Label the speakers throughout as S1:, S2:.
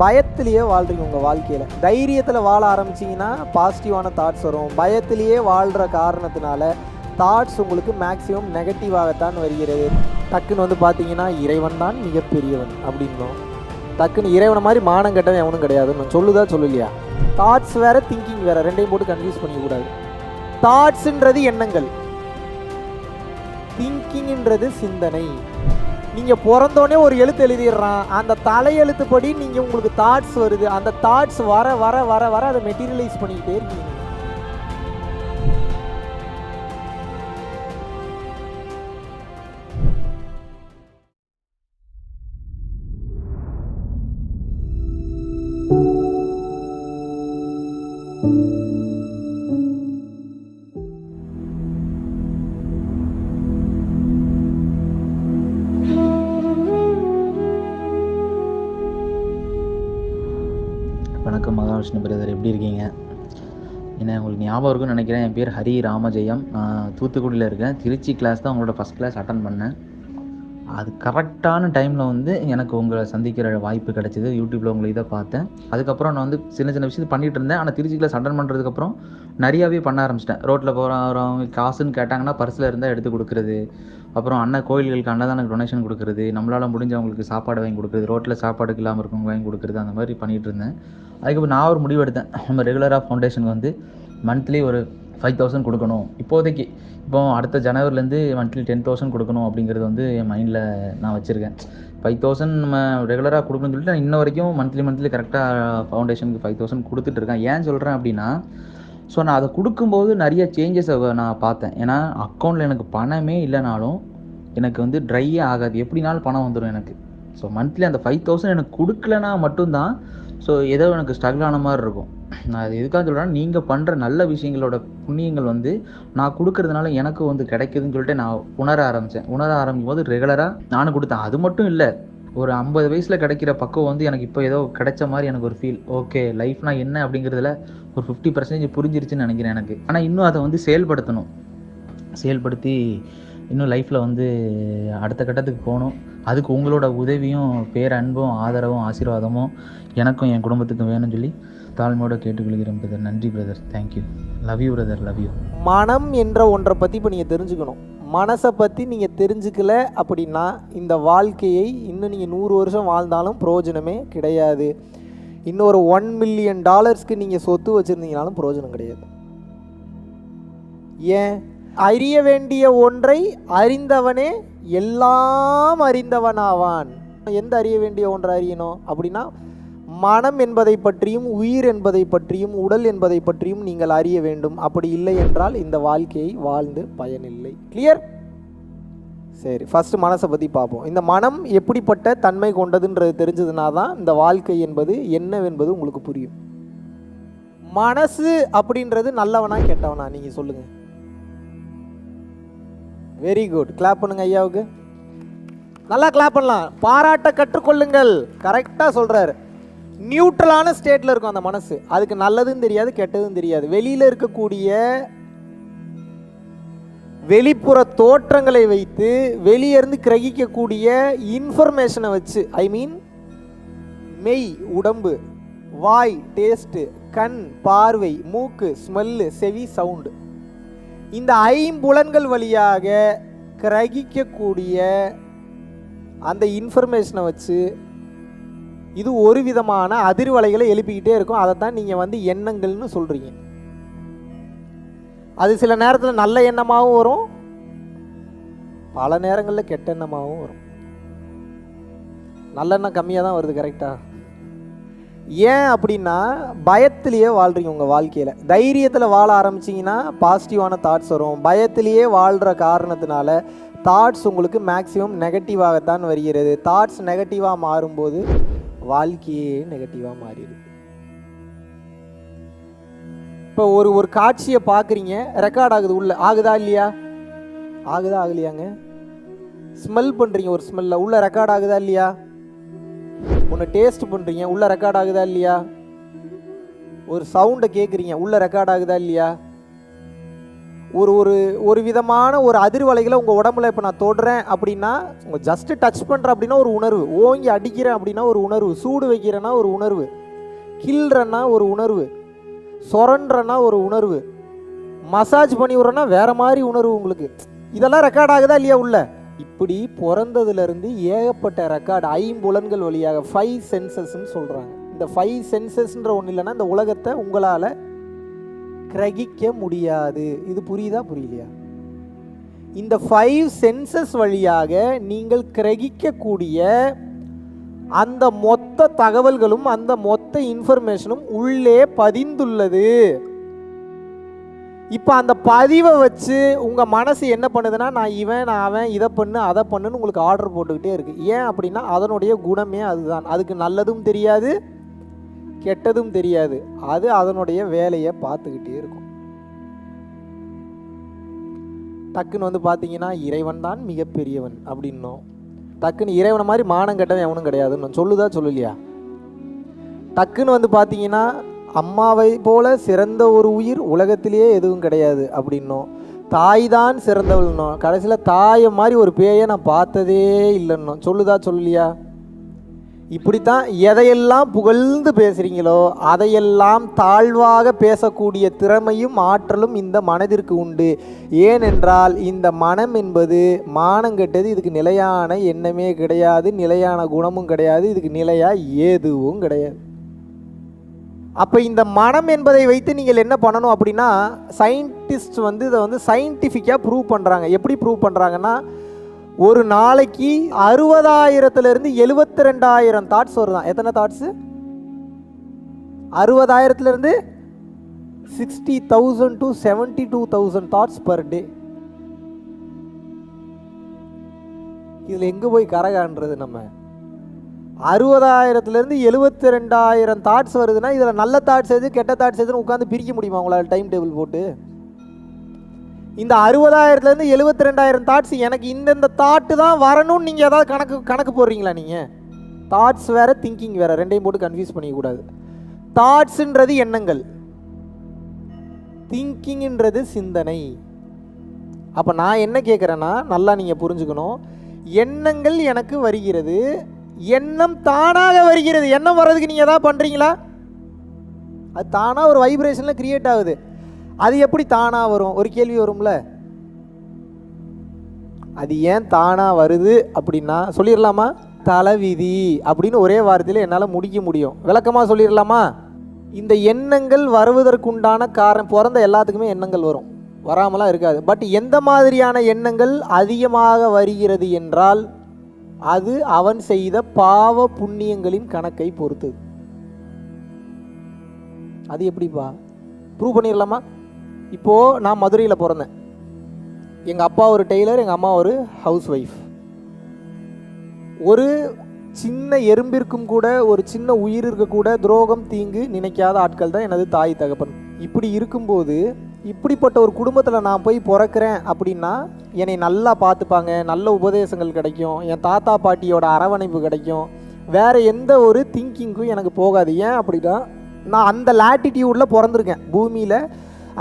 S1: பயத்திலேயே வாழ்றீங்க உங்கள் வாழ்க்கையில். தைரியத்தில் வாழ ஆரம்பிச்சிங்கன்னா பாசிட்டிவான தாட்ஸ் வரும். பயத்திலேயே வாழ்கிற காரணத்தினால தாட்ஸ் உங்களுக்கு மேக்ஸிமம் நெகட்டிவாகத்தான் வருகிறது. டக்குன்னு வந்து பார்த்தீங்கன்னா இறைவன் தான் மிகப்பெரியவன் அப்படின்னோம். டக்குன்னு இறைவனை மாதிரி மானம் கெட்டவன் எவனும் கிடையாது. நான் சொல்லுதா சொல்லலையா? தாட்ஸ் வேறு திங்கிங் வேறு ரெண்டையும் போட்டு கன்ஃபியூஸ் பண்ணிக்கக்கூடாது தாட்ஸுன்றது எண்ணங்கள். திங்கிங்ன்றது சிந்தனை. நீங்கள் பிறந்தோடனே ஒரு எழுத்து எழுதிடுறான். அந்த தலையெழுத்துப்படி நீங்கள் உங்களுக்கு தாட்ஸ் வருது. அந்த தாட்ஸ் வர வர வர வர அதை மெட்டீரியலைஸ் பண்ணிக்கிட்டே இருக்கீங்க.
S2: வணக்கம் ராமகிருஷ்ண பிரதர் எப்படி இருக்கீங்க? என்ன உங்களுக்கு ஞாபகம் இருக்குன்னு நினைக்கிறேன். என் பேர் ஹரி ராமஜெயம். நான் தூத்துக்குடியில் இருக்கேன். திருச்சி கிளாஸ் தான் உங்களோட ஃபஸ்ட் கிளாஸ் அட்டன் பண்ணேன். அது கரெக்டான டைமில் வந்து எனக்கு உங்களை சந்திக்கிற வாய்ப்பு கிடைச்சிது. யூடியூப்பில் உங்களை இதை பார்த்தேன். அதுக்கப்புறம் நான் வந்து சின்ன சின்ன விஷயத்தை பண்ணிகிட்டு இருந்தேன். ஆனால் திருச்சி கிளாஸ் அட்டன் பண்ணுறதுக்கப்புறம் நிறையாவே பண்ண ஆரம்பிச்சிட்டேன். ரோட்டில் போகிறவங்க காசுன்னு கேட்டாங்கன்னா பர்ஸில் இருந்தால் எடுத்து கொடுக்குறது. அப்புறம் அண்ணன் கோயில்களுக்கு அன்னதான டொனேஷன் கொடுக்குறது. நம்மளால் முடிஞ்சவங்களுக்கு சாப்பாடு வாங்கி கொடுக்குறது. ரோட்டில் சாப்பாடுக்கு இல்லாமல் இருக்கவங்க வாங்கி கொடுக்குறது. அந்த மாதிரி பண்ணிகிட்டு இருந்தேன். அதுக்கப்புறம் நான் ஒரு முடிவு எடுத்தேன். நம்ம ரெகுலராக ஃபவுண்டேஷனுக்கு வந்து மந்த்லி ஒரு ஃபைவ் தௌசண்ட் கொடுக்கணும். இப்போதைக்கு இப்போ அடுத்த ஜனவரிலேருந்து மந்த்லி டென் தௌசண்ட் கொடுக்கணும் அப்படிங்கிறது வந்து என் மைண்டில் நான் வச்சுருக்கேன். ஃபைவ் தௌசண்ட் நம்ம ரெகுலராக கொடுக்கணும்னு சொல்லிட்டு நான் இன்ன வரைக்கும் மந்த்லி மந்த்லி கரெக்டாக ஃபவுண்டேஷனுக்கு ஃபைவ் தௌசண்ட் கொடுத்துட்ருக்கேன் ஏன் சொல்கிறேன் அப்படின்னா ஸோ நான் அதை கொடுக்கும்போது நிறைய சேஞ்சஸை நான் பார்த்தேன். ஏன்னா அக்கௌண்ட்டில் எனக்கு பணமே இல்லைனாலும் எனக்கு வந்து ட்ரையே ஆகாது. எப்படினாலும் பணம் வந்துடும் எனக்கு. ஸோ மந்த்லி அந்த ஃபைவ் தௌசண்ட் எனக்கு கொடுக்கலனா மட்டும்தான் ஸோ ஏதோ எனக்கு ஸ்ட்ரகிள் ஆன மாதிரி இருக்கும். நான் அது எதுக்காக சொல்கிறேன்னா நீங்கள் பண்ணுற நல்ல விஷயங்களோட புண்ணியங்கள் வந்து நான் கொடுக்கறதுனால எனக்கு வந்து கிடைக்குதுன்னு சொல்லிட்டு நான் உணர ஆரம்பித்தேன் உணர ஆரம்பிக்கும் போது ரெகுலராக நானும் கொடுத்தேன். அது மட்டும் இல்லை ஒரு ஐம்பது வயசில் கிடைக்கிற பக்கம் வந்து எனக்கு இப்போ ஏதோ கிடைச்ச மாதிரி எனக்கு ஒரு ஃபீல் ஓகே லைஃப்னா என்ன அப்படிங்கிறதுல ஒரு ஃபிஃப்டி பர்சன்டேஜ் புரிஞ்சிருச்சுன்னு நினைக்கிறேன் எனக்கு. ஆனால் இன்னும் அதை வந்து செயல்படுத்தணும். செயல்படுத்தி இன்னும் லைஃப்பில் வந்து அடுத்த கட்டத்துக்கு போகணும். அதுக்கு உங்களோட உதவியும் பேரன்பும் ஆதரவும் ஆசீர்வாதமும் எனக்கும் என் குடும்பத்துக்கும் வேணும்னு சொல்லி தாழ்மையோட கேட்டுக்கொள்கிறேன் பிரதர் நன்றி brother thank you love you brother love you
S1: மனம் என்ற ஒன்றை பற்றி இப்போ நீங்கள் தெரிஞ்சுக்கணும். மனசை பற்றி நீங்கள் தெரிஞ்சுக்கல அப்படின்னா இந்த வாழ்க்கையை இன்னும் நீங்கள் நூறு வருஷம் வாழ்ந்தாலும் பிரயோஜனமே கிடையாது. இன்னொரு ஒன் மில்லியன் டாலர்ஸ்க்கு நீங்கள் சொத்து வச்சுருந்தீங்கனாலும் பிரயோஜனம் கிடையாது. ஏன்? அறிய வேண்டிய ஒன்றை அறிந்தவனே எல்லாம் அறிந்தவனாவான். எந்த அறிய வேண்டிய ஒன்றை அறியணும்? அப்படின்னா மனம் என்பதை பற்றியும் உயிர் என்பதை பற்றியும் உடல் என்பதை பற்றியும் நீங்கள் அறிய வேண்டும். அப்படி இல்லை என்றால் இந்த வாழ்க்கையை வாழ்ந்து பயனில்லை. கிளியர் சரி ஃபஸ்ட்டு மனசை பற்றி பார்ப்போம். இந்த மனம் எப்படிப்பட்ட தன்மை கொண்டதுன்றது தெரிஞ்சதுனா தான் இந்த வாழ்க்கை என்பது என்னவென்பது உங்களுக்கு புரியும். மனசு அப்படின்றது நல்லவனா கெட்டவனா? நீங்கள் சொல்லுங்கள் வெரி குட் கிளாப் பண்ணுங்க ஐயாவுக்கு. நல்லா கிளாப் பண்ணலாம். பாராட்ட கற்றுக்கொள்ளுங்கள். கரெக்டாக சொல்கிறாரு நியூட்ரலான ஸ்டேட்டில் இருக்கும் அந்த மனசு. அதுக்கு நல்லதும் தெரியாது கெட்டதும் தெரியாது. வெளியில் இருக்கக்கூடிய வெளிப்புற தோற்றங்களை வைத்து வெளியே இருந்து கிரகிக்கக்கூடிய இன்ஃபர்மேஷனை வச்சு ஐ மீன் மெய் உடம்பு வாய் டேஸ்ட்டு கண் பார்வை மூக்கு ஸ்மெல்லு செவி சவுண்டு இந்த ஐம்புலன்கள் வழியாக கிரகிக்கக்கூடிய அந்த இன்ஃபர்மேஷனை வச்சு இது ஒரு விதமான அதிர்வலைகளை எழுப்பிக்கிட்டே இருக்கும். அதை தான் நீங்கள் வந்து எண்ணங்கள்னு சொல்கிறீங்க அது சில நேரத்தில் நல்ல எண்ணமாகவும் வரும். பல நேரங்களில் கெட்ட எண்ணமாகவும் வரும். நல்லெண்ணம் கம்மியாக தான் வருது கரெக்டாக ஏன் அப்படின்னா பயத்திலேயே வாழ்றீங்க உங்கள் வாழ்க்கையில். தைரியத்தில் வாழ ஆரம்பிச்சிங்கன்னா பாசிட்டிவான தாட்ஸ் வரும். பயத்திலேயே வாழ்கிற காரணத்தினால தாட்ஸ் உங்களுக்கு மேக்ஸிமம் நெகட்டிவாகத்தான் வருகிறது. தாட்ஸ் நெகட்டிவாக மாறும்போது வாழ்க்கையே நெகட்டிவாக மாறிடுது. இப்போ ஒரு ஒரு காட்சியை பார்க்குறீங்க ரெக்கார்ட் ஆகுது உள்ளே. ஆகுதா இல்லையா? ஆகுதா ஆகலையாங்க? ஸ்மெல் பண்ணுறீங்க ஒரு ஸ்மெல்ல உள்ளே ரெக்கார்ட் ஆகுதா இல்லையா? ஒன்று டேஸ்ட் பண்ணுறீங்க உள்ளே ரெக்கார்ட் ஆகுதா இல்லையா? ஒரு சவுண்டை கேட்குறீங்க உள்ளே ரெக்கார்ட் ஆகுதா இல்லையா? ஒரு ஒரு ஒரு விதமான ஒரு அதிர்வலைகளை உங்கள் உடம்புல இப்போ நான் தொடுறேன் அப்படின்னா உங்கள் ஜஸ்ட்டு டச் பண்ணுறேன் அப்படின்னா ஒரு உணர்வு. ஓங்கி அடிக்கிறேன் அப்படின்னா ஒரு உணர்வு. சூடு வைக்கிறேன்னா ஒரு உணர்வு. கில்றன்னா ஒரு உணர்வு. சொரன்றன்னா ஒரு உணர்வு. மசாஜ் பண்ணி விட்றேன்னா வேறு மாதிரி உணர்வு உங்களுக்கு. இதெல்லாம் ரெக்கார்ட் ஆகுதா இல்லையா உள்ள? இப்படி பிறந்ததுலேருந்து ஏகப்பட்ட ரெக்கார்டு ஐம்புலன்கள் வழியாக ஃபைவ் சென்சஸ்ன்னு சொல்கிறாங்க இந்த ஃபைவ் சென்சஸ்ன்ற ஒன்று இல்லைன்னா இந்த உலகத்தை உங்களால் கிரகிக்க முடியாது. இது புரியுதா புரியலையா? இந்த ஃபைவ் சென்சஸ் வழியாக நீங்கள் கிரகிக்கக்கூடிய அந்த மொத்த தகவல்களும் அந்த மொத்த இன்ஃபர்மேஷனும் உள்ளே பதிந்துள்ளது. இப்போ அந்த பதிவை வச்சு உங்கள் மனசு என்ன பண்ணுதுன்னா நான் இவன் நான் அவன் இதை பண்ணு அதை பண்ணுன்னு உங்களுக்கு ஆர்டர் போட்டுக்கிட்டே இருக்குது ஏன் அப்படின்னா அதனுடைய குணமே அதுதான். அதுக்கு நல்லதும் தெரியாது கெட்டதும் தெரியாது. அது அதனுடைய வேலையை பார்த்துக்கிட்டே இருக்கும். டக்குன்னு வந்து பார்த்தீங்கன்னா இறைவன் தான் மிகப்பெரியவன் அப்படின்னும். டக்குன்னு இறைவனை மாதிரி மானம் கெட்டவன் எவனும் கிடையாதுன்னு சொல்லுதா சொல்லலையா? டக்குன்னு வந்து பார்த்தீங்கன்னா அம்மாவை போல சிறந்த ஒரு உயிர் உலகத்திலேயே எதுவும் கிடையாது அப்படின்னோம். தாய் தான் சிறந்தவள்னோம். கடைசியில் தாயை மாதிரி ஒரு பேயை நான் பார்த்ததே இல்லைன்னோம். சொல்லுதா சொல்லலையா இப்படித்தான் எதையெல்லாம் புகழ்ந்து பேசுகிறீங்களோ அதையெல்லாம் தாழ்வாக பேசக்கூடிய திறமையும் ஆற்றலும் இந்த மனதிற்கு உண்டு. ஏனென்றால் இந்த மனம் என்பது மானங்கெட்டது இதுக்கு நிலையான எண்ணமே கிடையாது நிலையான குணமும் கிடையாது இதுக்கு நிலையாக ஏதுவும் கிடையாது. அப்போ இந்த மனம் என்பதை வைத்து நீங்கள் என்ன பண்ணணும் அப்படின்னா சயின்டிஸ்ட் வந்து இதை வந்து சயின்டிஃபிக்காக ப்ரூவ் பண்ணுறாங்க எப்படி ப்ரூவ் பண்ணுறாங்கன்னா ஒரு நாளைக்கு அறுபதாயிரத்துலேருந்து எழுபத்தி ரெண்டாயிரம் தாட்ஸ் வருதான். எத்தனை thoughts அறுபதாயிரத்துலேருந்து sixty thousand to seventy two thousand thoughts per day இதில் எங்கே போய் கரகான்றது நம்ம? அறுபதாயிரத்துலேருந்து எழுபத்தி ரெண்டாயிரம் தாட்ஸ் வருதுன்னா இதில் நல்ல தாட்ஸ் எது கெட்ட தாட்ஸ் எதுன்னு உட்காந்து பிரிக்க முடியுமா உங்களால் டைம் டேபிள் போட்டு? இந்த அறுபதாயிரத்துலேருந்து எழுபத்தி ரெண்டாயிரம் தாட்ஸ் எனக்கு இந்தந்த தாட்டு தான் வரணும்னு நீங்கள் ஏதாவது கணக்கு கணக்கு போடுறீங்களா நீங்கள் தாட்ஸ் வேறு திங்கிங் வேறு ரெண்டையும் போட்டு கன்ஃபியூஸ் பண்ணிக்கக்கூடாது. தாட்ஸுன்றது எண்ணங்கள். திங்கிங்ன்றது சிந்தனை. அப்போ நான் என்ன கேட்குறேன்னா நல்லா நீங்கள் புரிஞ்சுக்கணும். எண்ணங்கள் எனக்கு வருகிறது. எண்ணம் தானாக வருகிறது. எண்ணம் வர்றதுக்கு நீங்கள் எதாவது பண்ணுறீங்களா அது தானாக ஒரு வைப்ரேஷனில் க்ரியேட் ஆகுது. அது எப்படி தானாக வரும்? ஒரு கேள்வி வரும்ல. அது ஏன் தானாக வருது அப்படின்னா சொல்லிடலாமா தலைவிதி அப்படின்னு ஒரே வார்த்தையில் என்னால் முடிக்க முடியும். விளக்கமாக சொல்லிடலாமா இந்த எண்ணங்கள் வருவதற்குண்டான காரணம் பிறந்த எல்லாத்துக்குமே எண்ணங்கள் வரும். வராமலாம் இருக்காது. பட் எந்த மாதிரியான எண்ணங்கள் அதிகமாக வருகிறது என்றால் அது அவன் செய்த பாவ புண்ணியங்களின் கணக்கை பொறுத்தது அது எப்படிப்பா? ப்ரூவ் பண்ணிடலாமா இப்போது நான் மதுரையில் பிறந்தேன். எங்கள் அப்பா ஒரு டெய்லர் எங்கள் அம்மா ஒரு ஹவுஸ் ஒய்ஃப் ஒரு சின்ன எறும்பிற்கும் கூட ஒரு சின்ன உயிருக்கு கூட துரோகம் தீங்கு நினைக்காத ஆட்கள் தான் எனது தாய் தகப்பன். இப்படி இருக்கும்போது இப்படிப்பட்ட ஒரு குடும்பத்தில் நான் போய் பிறக்கிறேன் அப்படின்னா என்னை நல்லா பார்த்துப்பாங்க நல்ல உபதேசங்கள் கிடைக்கும் என் தாத்தா பாட்டியோட அரவணைப்பு கிடைக்கும். வேற எந்த ஒரு திங்கிங்க்கும் எனக்கு போகாது. ஏன் அப்படின்னா நான் அந்த லாட்டிடியூடில் பிறந்திருக்கேன். பூமியில்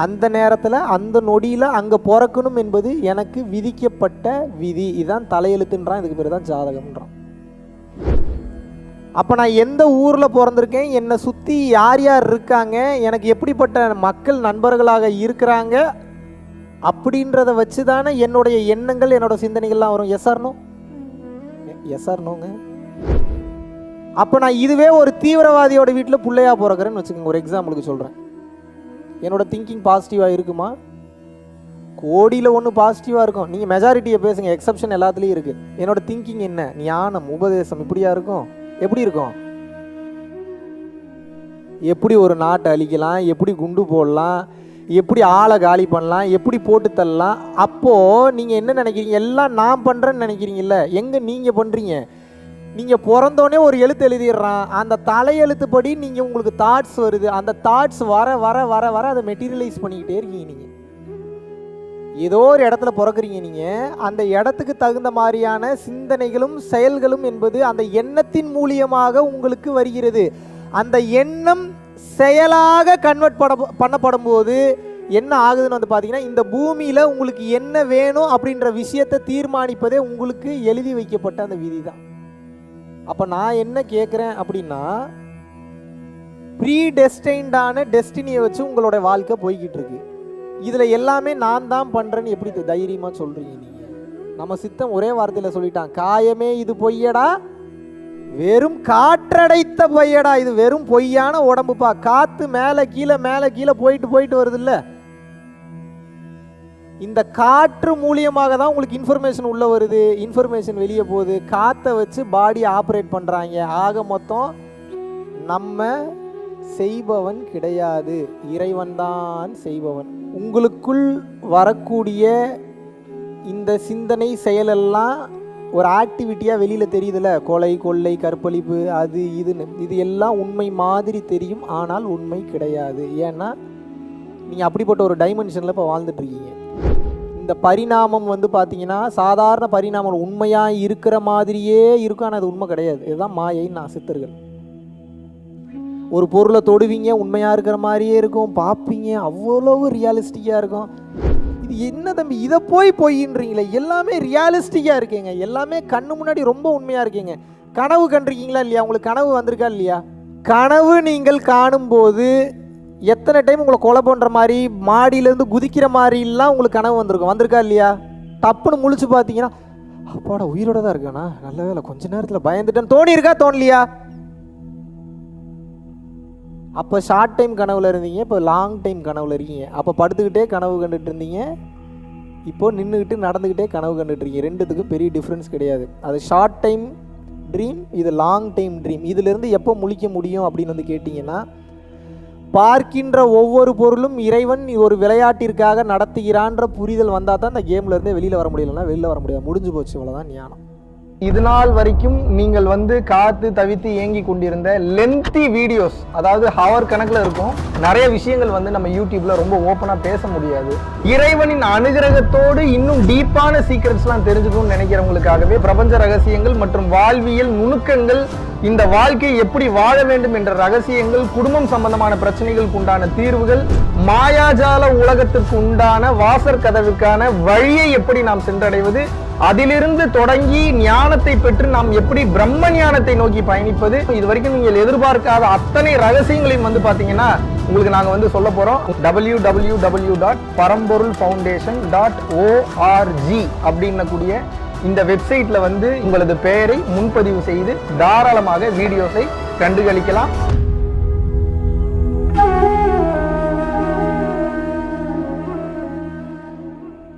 S1: அந்த நேரத்தில் அந்த நொடியில் அங்கே பிறக்கணும் என்பது எனக்கு விதிக்கப்பட்ட விதி. இதுதான் தலையெழுத்துன்றான். இதுக்கு பேர் தான் ஜாதகம்ன்றான். அப்போ நான் எந்த ஊரில் பிறந்திருக்கேன் என்னை சுற்றி யார் யார் இருக்காங்க எனக்கு எப்படிப்பட்ட மக்கள் நண்பர்களாக இருக்கிறாங்க அப்படின்றத வச்சு தானே என்னுடைய எண்ணங்கள் என்னோட சிந்தனைகள்லாம் வரும். எஸ்ஆர்னோ எஸ்ஆர்னோங்க அப்போ நான் இதுவே ஒரு தீவிரவாதியோட வீட்டில் பிள்ளையா பிறக்கிறேன்னு வச்சுக்கோங்க. ஒரு எக்ஸாம்பிளுக்கு சொல்கிறேன் என்னோடய திங்கிங் பாசிட்டிவாக இருக்குமா? கோடியில் ஒன்று பாசிட்டிவாக இருக்கும். நீங்கள் மெஜாரிட்டியை பேசுங்க. எக்ஸப்ஷன் எல்லாத்துலேயும் இருக்குது என்னோடய திங்கிங் என்ன? ஞானம் உபதேசம் இப்படியா இருக்கும்? எப்படி இருக்கும்? எப்படி ஒரு நாட்டை அழிக்கலாம்? எப்படி குண்டு போடலாம்? எப்படி ஆளை காலி பண்ணலாம்? எப்படி போட்டு தள்ளலாம்? அப்போது நீங்கள் என்ன நினைக்கிறீங்க? எல்லாம் நான் பண்ணுறேன்னு நினைக்கிறீங்கல்ல? எங்கே நீங்கள் பண்ணுறீங்க நீங்கள் பிறந்தோடனே ஒரு எழுத்து எழுதிடுறான். அந்த தலையெழுத்துப்படி நீங்கள் உங்களுக்கு தாட்ஸ் வருது. அந்த தாட்ஸ் வர வர வர வர அதை மெட்டீரியலைஸ் பண்ணிக்கிட்டே இருக்கீங்க நீங்கள் ஏதோ ஒரு இடத்துல பிறக்குறீங்க நீங்கள் அந்த இடத்துக்கு தகுந்த மாதிரியான சிந்தனைகளும் செயல்களும் என்பது அந்த எண்ணத்தின் மூலியமாக உங்களுக்கு வருகிறது. அந்த எண்ணம் செயலாக கன்வெர்ட் பட பண்ணப்படும் போது என்ன ஆகுதுன்னு வந்து பார்த்தீங்கன்னா இந்த பூமியில் உங்களுக்கு என்ன வேணும் அப்படின்ற விஷயத்தை தீர்மானிப்பதே உங்களுக்கு எழுதி வைக்கப்பட்ட அந்த விதி தான் அப்போ நான் என்ன கேட்குறேன் அப்படின்னா ப்ரீ டெஸ்டைன்டான டெஸ்டினியை வச்சு உங்களோட வாழ்க்கை போய்கிட்டு இருக்கு. இதில் எல்லாமே நான் தான் பண்ணுறேன்னு எப்படி தைரியமாக சொல்கிறீங்க நீங்கள் நம்ம சித்தம் ஒரே வார்த்தையில் சொல்லிட்டான் காயமே இது பொய்யடா வெறும் காற்றடைத்த பொய்யடா இது வெறும் பொய்யான உடம்புப்பா காற்று மேலே கீழே மேலே கீழே போயிட்டு போயிட்டு வருது இந்த காற்று மூலியமாக தான் உங்களுக்கு இன்ஃபர்மேஷன் உள்ளே வருது இன்ஃபர்மேஷன் வெளியே போகுது. காற்றை வச்சு பாடி ஆப்ரேட் பண்ணுறாங்க ஆக மொத்தம் நம்ம செய்பவன் கிடையாது. இறைவன் தான் செய்பவன். உங்களுக்குள் வரக்கூடிய இந்த சிந்தனை செயலெல்லாம் ஒரு ஆக்டிவிட்டியாக வெளியில் தெரியுதுல்ல கொலை கொள்ளை கற்பழிப்பு அது இதுன்னு. இது எல்லாம் உண்மை மாதிரி தெரியும் ஆனால் உண்மை கிடையாது. ஏன்னா நீங்கள் அப்படிப்பட்ட ஒரு டைமென்ஷனில் இப்போ வாழ்ந்துட்டுருக்கீங்க. இந்த பரிணாமம் வந்து பார்த்தீங்கன்னா சாதாரண பரிணாமம் உண்மையாக இருக்கிற மாதிரியே இருக்கும் ஆனால் அது உண்மை கிடையாது. இதுதான் மாயைன்னு நான் சித்தர்கள். ஒரு பொருளை தொடுவீங்க உண்மையாக இருக்கிற மாதிரியே இருக்கும் பார்ப்பீங்க அவ்வளவு ரியாலிஸ்டிக்காக இருக்கும். இது என்ன தம்பி இதை போய் பொய்ன்றீங்களே எல்லாமே ரியாலிஸ்டிக்காக இருக்கீங்க. எல்லாமே கண்ணு முன்னாடி ரொம்ப உண்மையாக இருக்கீங்க. கனவு கண்டிருக்கீங்களா இல்லையா? உங்களுக்கு கனவு வந்திருக்கா இல்லையா? கனவு நீங்கள் காணும்போது எத்தனை டைம் உங்களை கொலை பண்ணுற மாதிரி மாடியிலேருந்து குதிக்கிற மாதிரிலாம் உங்களுக்கு கனவு வந்திருக்கும். வந்திருக்கா இல்லையா? டப்புன்னு முழிச்சு பார்த்தீங்கன்னா அப்பாடா உயிரோட தான் இருக்கானா? நல்ல வேலை கொஞ்ச நேரத்தில் பயந்துட்டேன்னு தோணி இருக்கா தோணலையா? அப்போ ஷார்ட் டைம் கனவில் இருந்தீங்க இப்போ லாங் டைம் கனவில் இருக்கீங்க. அப்போ படுத்துக்கிட்டே கனவு கண்டுட்டு இருந்தீங்க. இப்போ நின்றுக்கிட்டு நடந்துக்கிட்டே கனவு கண்டுட்டு இருக்கீங்க. ரெண்டுத்துக்கும் பெரிய டிஃப்ரென்ஸ் கிடையாது. அது ஷார்ட் டைம் ட்ரீம் இது லாங் டைம் ட்ரீம் இதிலிருந்து எப்போ முழிக்க முடியும் அப்படின்னு வந்து கேட்டிங்கன்னா பார்க்கின்ற ஒவ்வொரு பொருளும் இறைவன் ஒரு விளையாட்டிற்காக நடத்துகிறான்ற புரிதல் வந்தால் தான் இந்த கேம்லேருந்தே வெளியில் வர முடியலன்னா வெளியில் வர முடியாது. முடிஞ்சு போச்சு இவ்வளோதான் ஞானம்.
S3: இது நாள் வரைக்கும் நீங்கள் வந்து காத்து தவித்து ஏங்கி கொண்டிருந்த லென்த்தி வீடியோஸ் அதாவது ஹவர் கணக்கில் இருக்கும் நிறைய விஷயங்கள் வந்து நம்ம யூடியூப்ல ரொம்ப ஓப்பனாக பேச முடியாது. இறைவனின் அனுகிரகத்தோடு இன்னும் டீப்பான சீக்ரெட்ஸ்லாம் தெரிஞ்சுக்கணும்னு நினைக்கிறவங்களுக்காகவே பிரபஞ்ச ரகசியங்கள் மற்றும் வாழ்வியல் நுணுக்கங்கள் இந்த வாழ்க்கையை எப்படி வாழ வேண்டும் என்ற ரகசியங்கள் குடும்பம் சம்பந்தமான பிரச்சனைகளுக்கு உண்டான தீர்வுகள் மாயாஜால உலகத்திற்கு உண்டான வாசற் கதவுக்கான வழியை எப்படி நாம் சென்றடைவது அதிலிருந்து தொடங்கி ஞானத்தை பெற்று நாம் எப்படி பிரம்ம ஞானத்தை நோக்கி பயணிப்பது? இது வரைக்கும் நீங்கள் எதிர்பார்க்காத அத்தனை ரகசியங்களையும் வந்து பார்த்தீங்கன்னா உங்களுக்கு நாங்கள் வந்து சொல்ல போகிறோம் W W W dot Paramporul foundation dot ORG அப்படின்னக்கூடிய இந்த வெப்சைட்டில் வந்து உங்களது பெயரை முன்பதிவு செய்து தாராளமாக வீடியோஸை கண்டுகளிக்கலாம்.